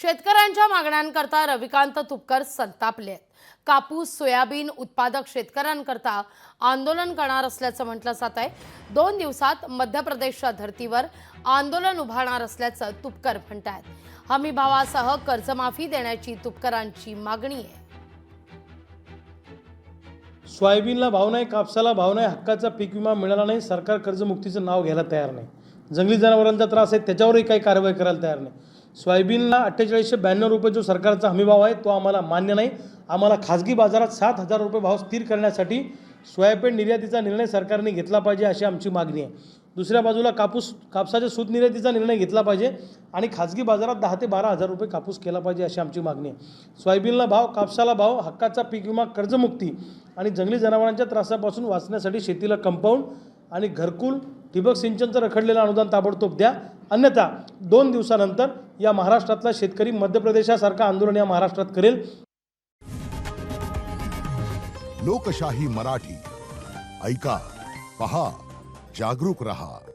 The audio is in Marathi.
शेतकऱ्यांच्या मागण्यांकरता रविकांत तुपकर संतापले आहेत. कापूस सोयाबीन उत्पादक शेतकऱ्यांकरता आंदोलन करणार असल्याचं म्हटलं जात आहे. दोन दिवसात मध्य प्रदेशच्या धर्तीवर आंदोलन उभारणार असल्याचं तुपकर म्हणत आहेत हमी भावासह कर्जमाफी देण्याची तुपकरांची मागणी आहे. सोयाबीनला भाव नाही कापसाला भाव नाही हक्काचा पीक विमा मिळाला नाही सरकार कर्जमुक्तीचं नाव घ्यायला तयार नाही. जंगली जनावरांचा त्रास आहे त्याच्यावरही काही कारवाई करायला तयार नाही. सोयाबीनला अठ्ठेचाळीसशे ब्याण्णव रुपये जो सरकारचा हमीभाव आहे तो आम्हाला मान्य नाही. आम्हाला खाजगी बाजारात सात हजार रुपये भाव स्थिर करण्यासाठी सोयाबीन निर्यातीचा निर्णय सरकारने घेतला पाहिजे अशी आमची मागणी आहे. दुसऱ्या बाजूला कापूस कापसाच्या सूत निर्यातीचा निर्णय घेतला पाहिजे आणि खाजगी बाजारात दहा ते बारा हजार रुपये कापूस केला पाहिजे अशी आमची मागणी आहे. सोयाबीनला भाव कापसाला भाव हक्काचा पीक विमा कर्जमुक्ती आणि जंगली जनावरांच्या त्रासापासून वाचण्यासाठी शेतीला कंपाऊंड आणि घरकुल ठिबक सिंचनचं रखडलेलं अनुदान ताबडतोब द्या. अन्यथा दोन दिवसानंतर या महाराष्ट्रातला शेतकरी मध्य प्रदेशासारखं आंदोलन या महाराष्ट्रात करेल. लोकशाही मराठी. ऐका पहा जागरूक रहा.